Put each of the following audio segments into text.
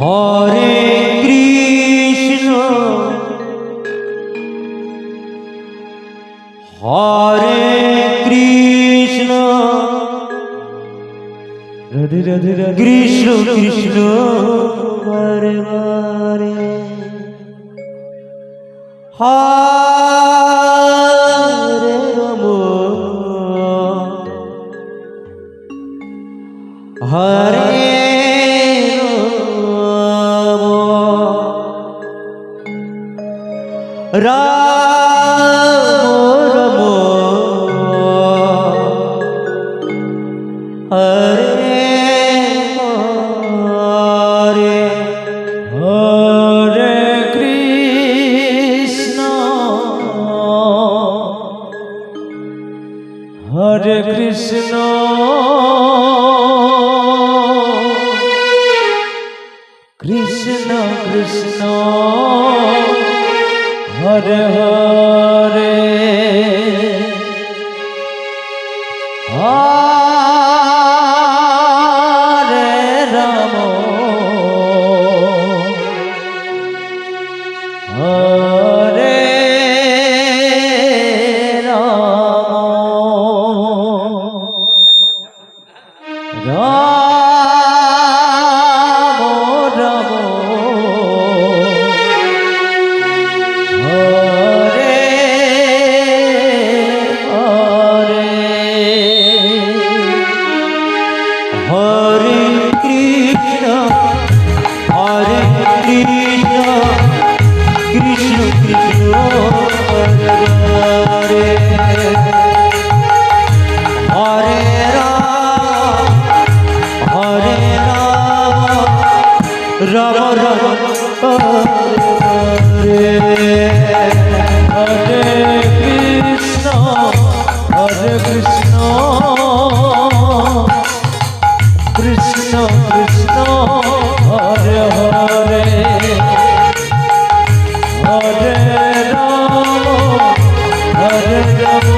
হরে কৃষ্ণ। হরে কৃষ্ণ। রাধে রাধে কৃষ্ণ কৃষ্ণ হরে হরে। হরে রাম রম হরে হরে হরে কৃষ্ণ হরে কৃষ্ণ কৃষ্ণ কৃষ্ণ હર હરે હા রাম রাম রে হরে কৃষ্ণ হরে কৃষ্ণ কৃষ্ণ কৃষ্ণ હર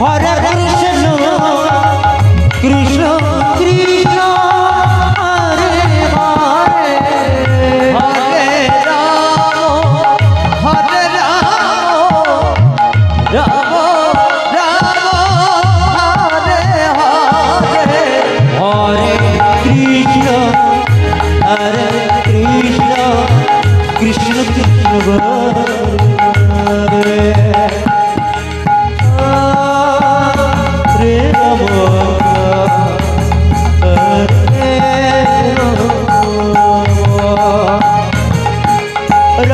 হরে Krishna Krishna Krishna Krishna Krishna Krishna